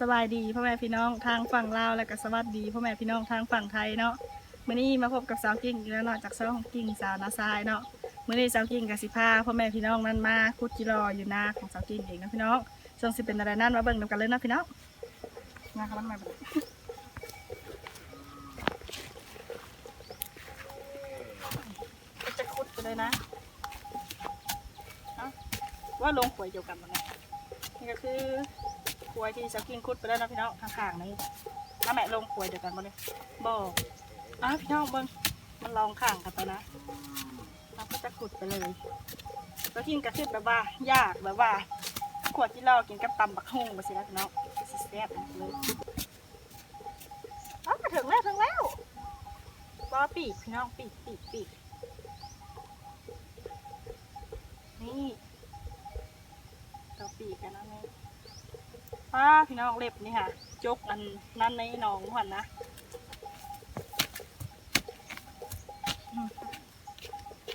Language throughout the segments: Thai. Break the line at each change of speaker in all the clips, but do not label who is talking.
สบายดีพ่อแม่พี่น้องทางฝั่งลาวและก็สวัสดีพ่อแม่พี่น้องทางฝั่งไทยเนาะมื้อนี้มาพบกับสาวกิ่งอีกแล้วเนาะจากสาวของกิ่งสาวนาซายเนาะมื้อนี้สาวกิ่งกับสิพาพ่อแม่พี่น้องนั้นมาคุดจิรออยู่น้าของสาวกิ่งเองนะพี่น้องส่งสิเป็นอะไรนั่นมาเบิ่งนำกันเลยนะพี่น้องนะคะมันมาเบิ่งจะคุดไปเลยนะว่าลงขวยเดียวกันหมดเลยนี่ก็คือ ควยที่สาวกิ้งคุดไปแล้วนะพี่น้องข้างๆนี่น้าแม่ลงควยเดียวกันหมดเลยบอกอ้าพี่น้องเบิ้งมันลองข้างกันไปนะเราก็จะขุดไปเลยแล้วทิ้งกระขึ้นแบบว่ายากแบบว่า ขวดที่เรากินกับตำบักฮุ่งมาสินะพี่น้องสิแซ่บเลยอ้าวมาถึงแล้วถึงแล้วบอปีกพี่น้องปีกปีกปีกนี่ตัวปีกกันนะแม่ ป้าพี่น้องเล็บนี่ค่ะ จกอันนั้นในหนองหันนะ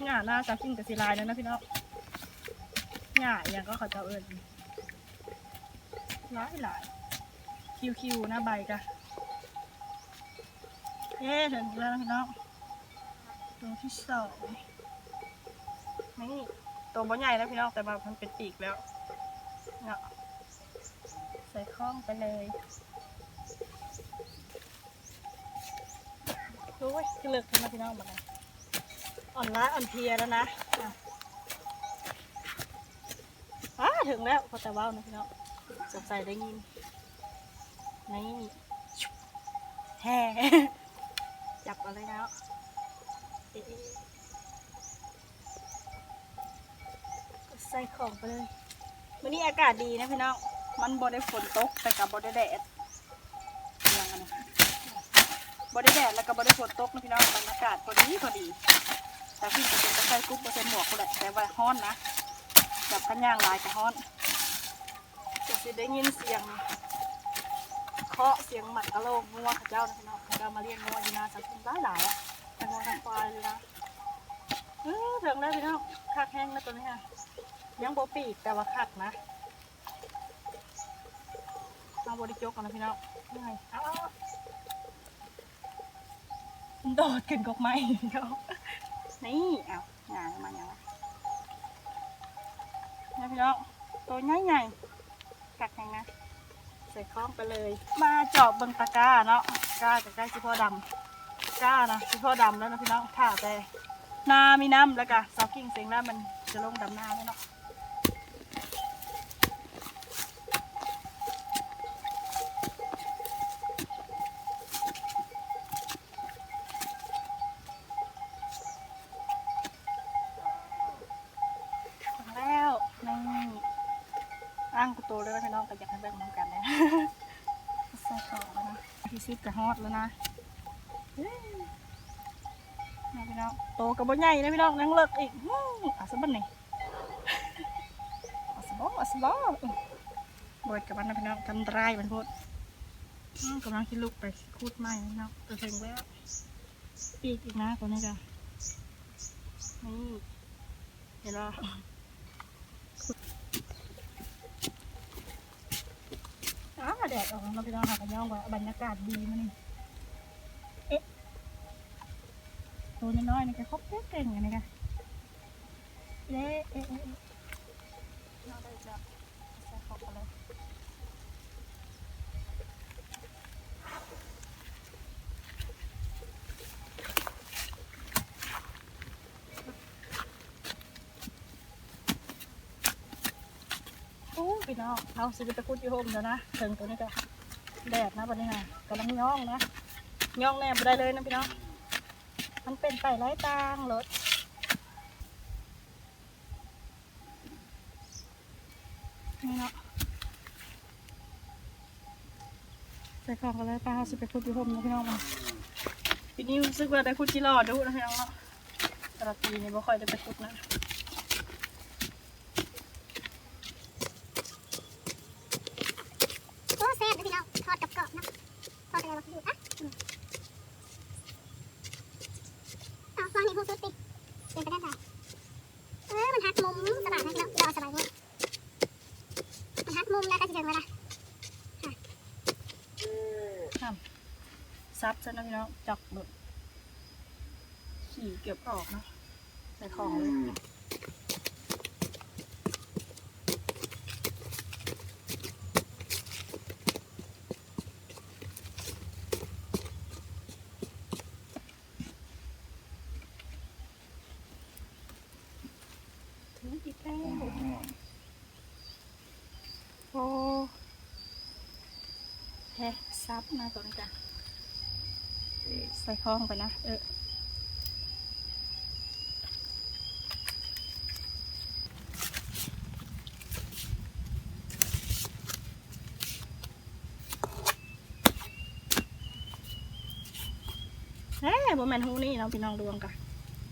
หง่าหน้าจะกินกับสีลายแล้วนะพี่น้องหง่าอย่างก็เขาจะเอิญหลายหลายคิวคิวหน้าใบกะเย้ถึงแล้วนะพี่น้องตัวที่สองนี่ตัวบ่ใหญ่แล้วพี่น้องแต่ว่ามันเป็นปีกแล้วเนาะ ส่ข้องไปเลยโอ้ยกระเลิกขึ้นมาพี่น้องมาเลยอ่อนล้าอ่อนเพลียแล้วนะอะอ้าถึงแล้วพอแต่ว่าวนะพี่น้องสงสัยได้ยินนี่แฮ่จับเอะไรแล้วใส่ของไปเลยวันนี้อากาศดีนะพี่น้อง มันบ่ได้ฝนตกแต่กับบ่ได้แดดยังไงบ่ได้แดดแล้วก็บ่ได้ฝนตกนะพี่น้องบรรยากาศพอดีพอดี แต่พี่จะเป็นตะไคร้กรุ๊ปบ่ใส่หมวกก็แหละแต่ว่าฮ้อนนะจับกันย่างลายกับฮ้อนจะสิได้ยินเสียงเคาะเสียงหมัดกระโลกงัวเขาเจ้านะพี่น้องเขาเจ้ามาเลี้ยงงัวอยู่นาสัตว์หลายหลายๆอะทั้งงัวทั้งควายเลยนะเออถึงแล้วพี่น้องคักแห้งแล้วตัวนี้ค่ะยังบ่ปีกแต่ว่าคักนะ เอาบริจกกันนะพี่น้องยังไงเอาเอาเอาโดดขึ้นกกไม้พี่น้องนี่เอาหงายมาอย่างวะนี่พี่น้องตัวใหญ่ใหญ่ๆกัดแหงนะใส่คล้องไปเลย มาเจาะเบิงตะกร้าเนาะกร้ากับกร้าชิพ่อดำกร้านะชิพ่อดำแล้วนะพี่น้องถ้าแต่นามีน้ำแล้วก็ซอกกิ้งเสียงแล้วมันจะลงดำนาแล้วเนาะ ถึงแล้วนี่ อ้างกูโตแล้วนะพี่น้องก็อยากให้แบ่งน้ำกันเลยใส่ต่อแล้วนะพี่ซิดกับฮอตแล้วนะเฮ้ยนี่พี่น้องโตกับบ่ใหญ่นะพี่น้องยังเลิกอีกฮู้อาสบันนี่อาสบออาสบอบดกับมันนะพี่น้องทำร้ายมันโพดกำลังคิดลูกไปคูดไม้นะพี่น้องตัวถึงแล้วปีกอีกนะตัวนี้จ้ะนี่เห็นป่ะอ้า แดดออกเราพี่น้องหากันย่องว่าบรรยากาศดีมานี่เอ๊ะตัวน้อยๆนี่ก็ครบเก่งอย่างนี้ค่ะเละเอ๊ะเอ๊ะเอ๊ะน่าได้จะใส่เข้าไปเลยโอ้ พี่น้องเอาสิไปคุดอยู่โฮมเดี๋ยวนะถึงตัวนี้ก็แดดนะวันนี้ค่ะกำลังย่องนะย่องแนบได้เลยนะพี่น้องมันเป็นไปไร้ตางรถนี่เนาะใส่ของกันเลยป้าเอาสิไปคุดอยู่โฮมนะพี่น้องมาปีนี้รู้สึกว่าได้คุดจีรอดูนะพี่น้องเนาะแต่ละปีนี่บ่ค่อยได้ไปคุดนะ
ห็ไหล่ะทำ
ซับซะนะพี่น้องจับหลุดขี่เก็บออกนะใส่ของเลย แฮะซับมาตัวนี้จ้ะใส่ข้องไปนะ เออแหน่บแมนฮูนี่เนาะพี่น้องดวงกัน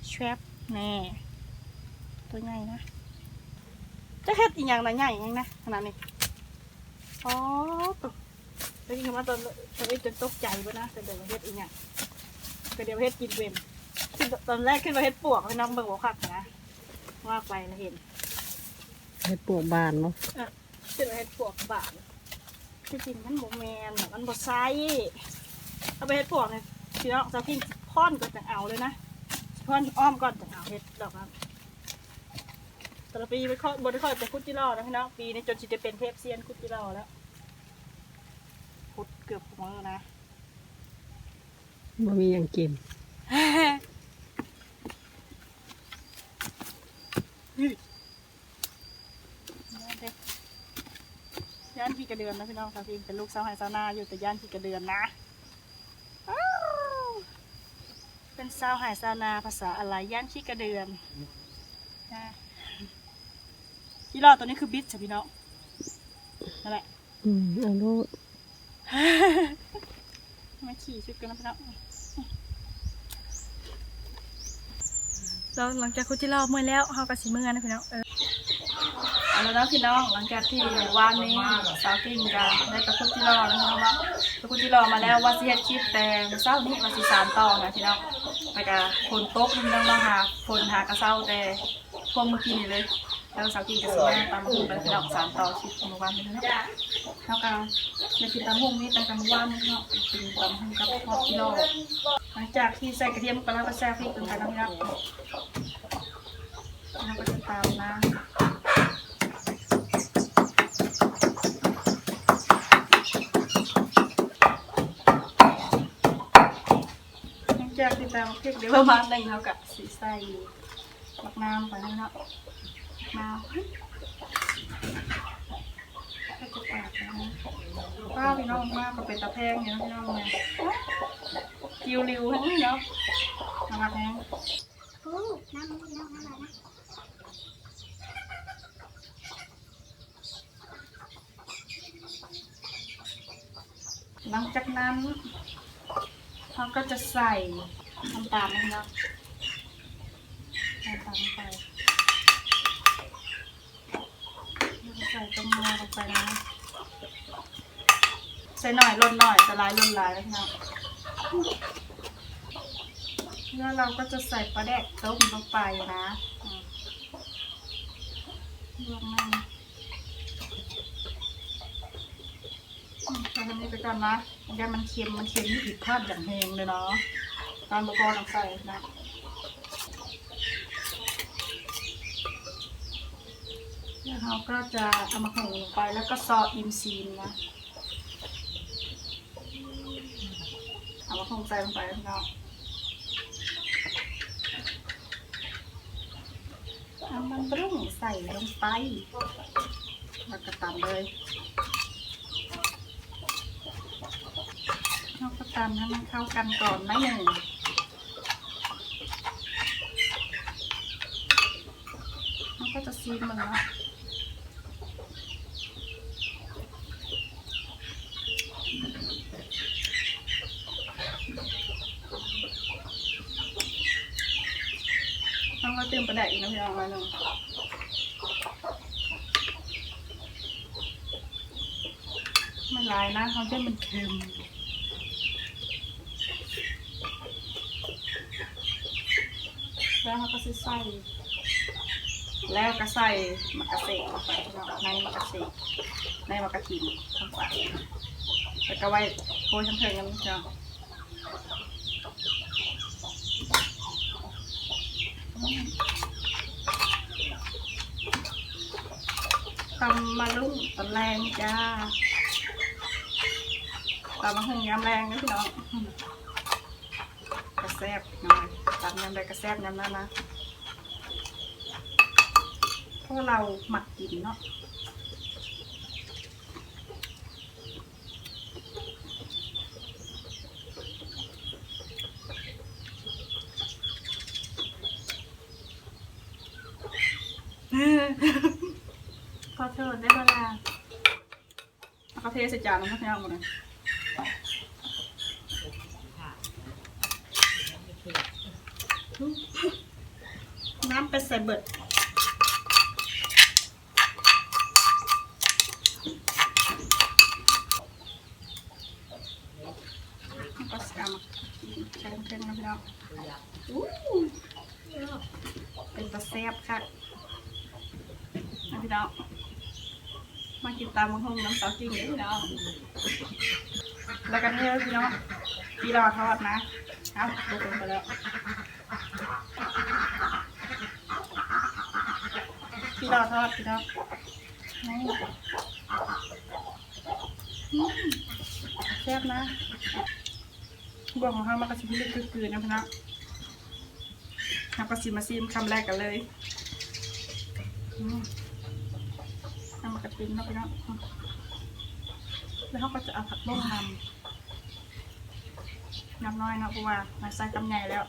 แชปแน่ ตัวใหญ่นะจะเฮ็ดอีกอย่างนะใหญ่ยังนะขนาดนี้ อ๋อตก แล้วจริงๆว่าตอนตอนนี้จะตกใจป่ะนะแต่เดี๋ยวมาเฮ็ดอีกอย่างแต่เดี๋ยวมาเฮ็ดกินเวมคือตอนแรกขึ้นมาเฮ็ดปวกพี่น้องเบิ่งหัวขักนะว่าไปแล้วเห็น
เฮ็ดปวกบานเนาะ
ขึ้นมาเฮ็ดปวกบาทที่จริงมันบ่แมนหรอกมันบ่ไซเอาไปเฮ็ดปวกเนี่ยพี่น้องจะพิงพ่อนก็จะเอาเลยนะพ่อนอ้อมก่อนจะเอาเฮ็ดดอกนั้นแต่ละปีไปข้อบนข้อจะคุดจิรอนะพี่น้องปีนี้จนสิจะเป็นเทพเซียนคุดจิรอแล้วคุด เกือบมือนะ
บ่มีหยังกิน
ย่านพี่กระเดือนนะพี่น้องสาวพิมเป็นลูกสาวไฮซาวนาอยู่แต่ย่านพี่กระเดือนนะอ้าวเป็นสาวไฮซาวนาภาษาอะไรย่านพี่กระเดือนนะที่รอดตัวนี้คือบิดจ้ะพี่น้องนั่นแหละ
อืมเอาโลด
มาขี่ชุดกันนะพี่น้องเราหลังจากคุจิเล่าเมื่อแล้วเฮากับสิเมื่อนะพี่น้องเออเอาแล้วนะพี่น้องหลังจากที่วานนี้สาวกิ้งกันได้ไปคุจิเล่าแล้วพี่น้องว่าไปคุจิเล่ามาแล้วว่าสิเฮ็ดคลิปแต่เช้านี้ว่าสิสานต่อนะพี่น้องไปกับคนโต๊ะพี่น้องมาหาคนหากระเซ้าแต่พวกเมื่อกี้นี่เลยแล้วสาวกิ้งก็สิมาตามคุณไปพี่น้องสานต่อคลิปเมื่อวานนี้นะ แล้วก็ในกินตำหุ่งนี่เป็นตำว่านเนาะกินตำหุ่งกับพอกิโลหลังจากที่ใส่กระเทียมไปแล้วก็แซ่บพริกเป็นไปน้ำยักษ์แล้วก็จะตามนะหลังจากที่ตามพริกเดี๋ยวประมาณหนึ่งเรากับสีใส่บักน้ำไปแล้วเนาะบักน้ำก็จะแตกนะ ป้าพี่น้องมากก็เป็นตะแพงเนี่ยนะพี่น้องเนี่ยกิวริวทั้งนี้เนาะน่ารักแฮง
น้ำมันพี่น้องน้ำอะไรนะ
หลังจากนั้นเขาก็จะใส่น้ำตาลนะพี่น้ำตาลไปใส่ต้มยำลงไปนะ ใส่หน่อยลดหน่อยจะลายลดลายนะพี่น้องแล้วเราก็จะใส่ปลาแดกต้มลงไปนะอืมลวกน้ำอืมใส่ตรงนี้ไปก่อนนะอย่ามันเค็มมันเค็มที่ผิดพลาดอย่างแหงเลยเนาะตอนบกอลองใส่นะแล้วเราก็จะเอามาหุงลงไปแล้วก็ซออิมซีนนะ เอมาหุงใส่ลงไปแล้วเนาะเอามันปรุงใส่ลงไปแล้วก็ตำเลยเราก็ตำให้มันเข้ากันก่อนนะหนึ่งมันก็จะซีดมันเนาะต้องมาเติมประแดกอีก นะพี่น้องมาหนึ่งมันลายนะเขาจะมันเค็มแล้วเขาก็สิใส่แล้วก็ใส่มะกะเสกลงไปเนาะในมะกะเสกในมะกะถินทั้งไปแล้วก็ไว้โรยทั้งเพลิงกันเนา ตำมาลุ่งตำแรงจ้าตำมาหงยำแรงนะพี่น้องกระแซบหน่อยตำยำใดกระแซบยำนั้นนะเพราะเราหมักกินเนาะ ขอโทษได้เวลา เอาเทใส่จานแล้วพี่น้องหมดเลยน้ำไปใส่เบิดแล้วก็ใส่มาใช้เครื่องนะพี่น้องอู้เป็นตะแซบค่ะนะพี่น้อง มากิน ตามมังหงน้ำสาวจริงเลยพี่น้องแล้วกันเนี่ยพี่น้องพี่รอทอดนะเอาดูกันไปแล้วพี่รอทอดพี่น้องนี่อืมแซ่บนะบอกของเขามากระชิบลึกกลืนๆนะพี่น้องทำกระชิมมาซิมคำแรกกันเลยอื มากระติ้นเนาะพี่น้องแล้วเขาก็จะเอาผักบุ้งนำน้ำน้อยเนาะเพราะว่ามันใส่กำใหญ่แล้ว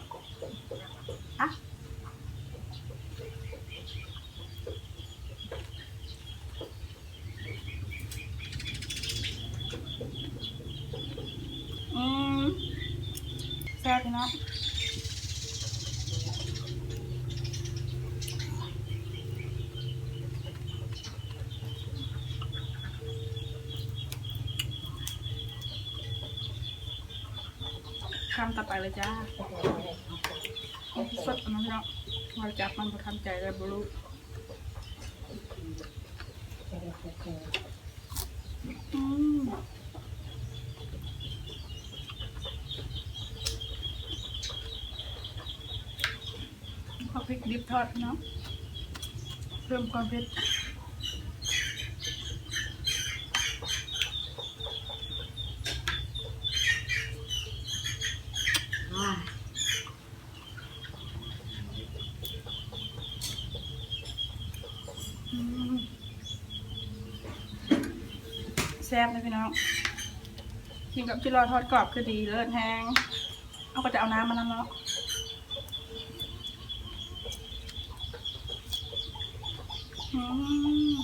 อะอืมแซ่บพี่น้องคำต่อไป เลยจ้าสดๆนะพี่น้องมาจับมันประทันใจเลยบลูอืมข้าวพริกดิบทอดพี่น้องเพิ่มความเผ็ด แซ่บเลยพี่น้องกินกับที่รอทอดกรอบคือดีเลิศแห้งเอาก็จะเอาน้ำมาน้ำเนาะอืม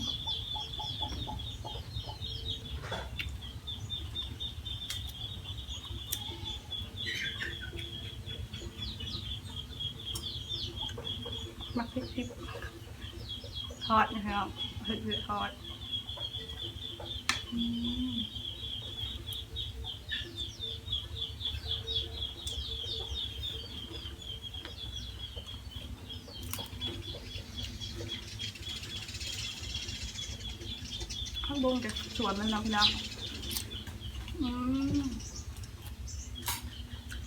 มักพริกพริก ทอดนะครับเผ็ดเผ็ดทอดข้างบนจากสวนมันนะพี่น้องอืม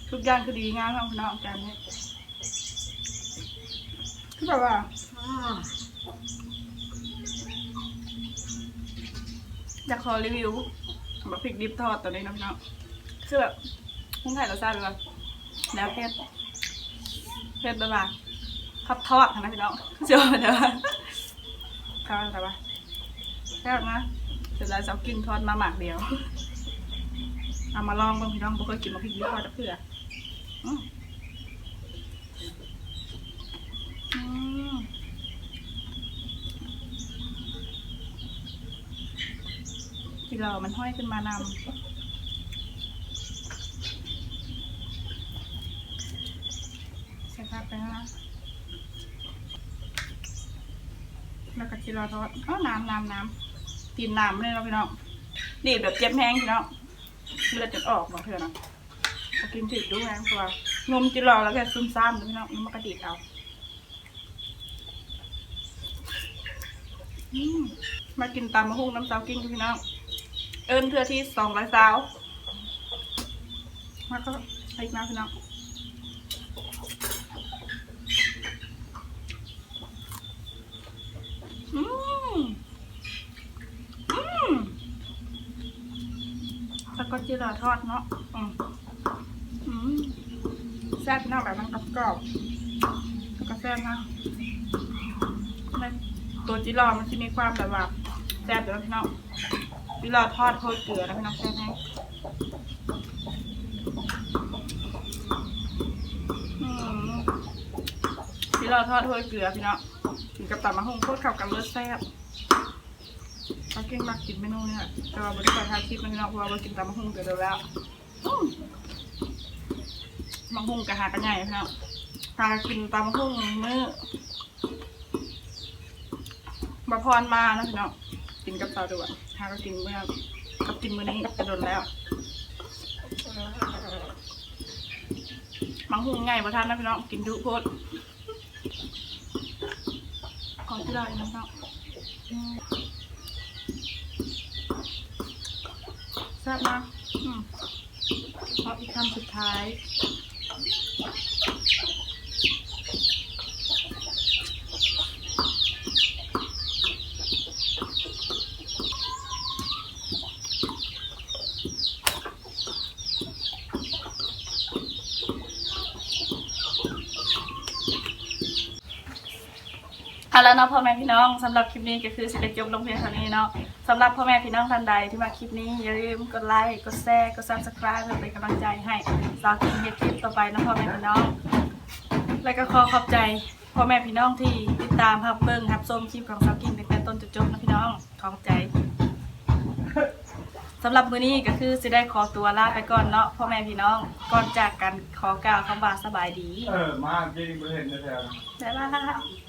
ทุกอย่างคือดีงามครับพี่น้องจานนี้คือแบบว่า อยากขอรีวิวแบบพริกดิบทอดตัวนี้น้องคือแบบคุณถ่ายรสชาติเลยแล้วเผ็ดเผ็ดแบบว่าพับทอดนะพี่น้องเจ้าเดี๋ยวทอดแต่ว่าแซ่บนะเสร็จแล้วจะเอากินทอดมาหมักเดียวเอามาลองบ้างพี่น้องบ่เคยกินมาพริกดิบทอดเพื่ออืม ที่เรามันห้อยขึ้นมานำใส่ผักไปนะแล้วก็ที่เราทอดอ๋อน้ำน้ำน้ำตีนน้ำเลยเราพี่น้องนี่แบบเจ็บแห้งพี่น้องเลือดจะออกบอกเถอะนะเอากินถึกด้วยนะเพราะว่านมจิรอแล้วแค่ซุ่มซ่ามพี่น้องมันมากระดิกเอาอมมากินตามมะฮุ่งน้ำเต้ากิ้งพี่น้อง เอิญเทือที่สองร้อยสาวแล้วก็ไปอีกนะพี่น้องอืมอืมสกอตจิราทอดเนาะอืมอืมแซ่บหน้องแบบมันกรอบๆแล้วก็แซ่บนะในตัวจิรอมันจะมีความแบบว่าแซ่บอยู่แล้วพี่น้อง จิรอทอดโคตรเกลือนะพี่น้องแซ่บแห้งอืมที่เราทอดถ้วยเกลือพี่เนาะกินกับตับมะฮุ่งโคตรเข้ากันรสแซ่บเขาเก่งมากกินเมนูเนี่ยแต่ว่าบริการทานคลิปมันเนาะเพราะว่าเรากินตับมะฮุ่งเกลือเดียวแล้วมะฮุ่งกับหากันใหญ่พี่เนาะหากินตับมะฮุ่งมื้อบะพรมานะพี่เนาะกินกับสาด่วน หาก็กินเมื่อกับกินมื้อนี้กระโดนแล้วมังหุงไงประทานนะพี่น้องกินดุโพดขอที่เราเองนะพี่น้องแซ่บนะอืมเพราะอีกคำสุดท้าย เอาแล้วเนาะพ่อแม่พี่น้องสำหรับคลิปนี้ก็คือสิได้จบลงเพียงเท่านี้เนาะสำหรับพ่อแม่พี่น้องท่านใดที่มาคลิปนี้อย่าลืมกดไลค์กดแชร์กด subscribe เพื่อเป็นกำลังใจให้สาวกินเฮ็ดคลิปต่อไปนะพ่อแม่พี่น้อง และก็ขอขอบใจพ่อแม่พี่น้องที่ติดตามรับเบิ่งครับชมคลิปของสาวกินตั้งแต่ต้นจนจบนะพี่น้องขอบใจสำหรับมื้อนี้ก็คือสิได้ขอตัวลาไปก่อนเนาะพ่อแม่พี่น้องก่อนจากกันขอกล่าวคำว่าสบายดี
เออ มากจริงไม่เห็นนะแถว
บ๊ายบาย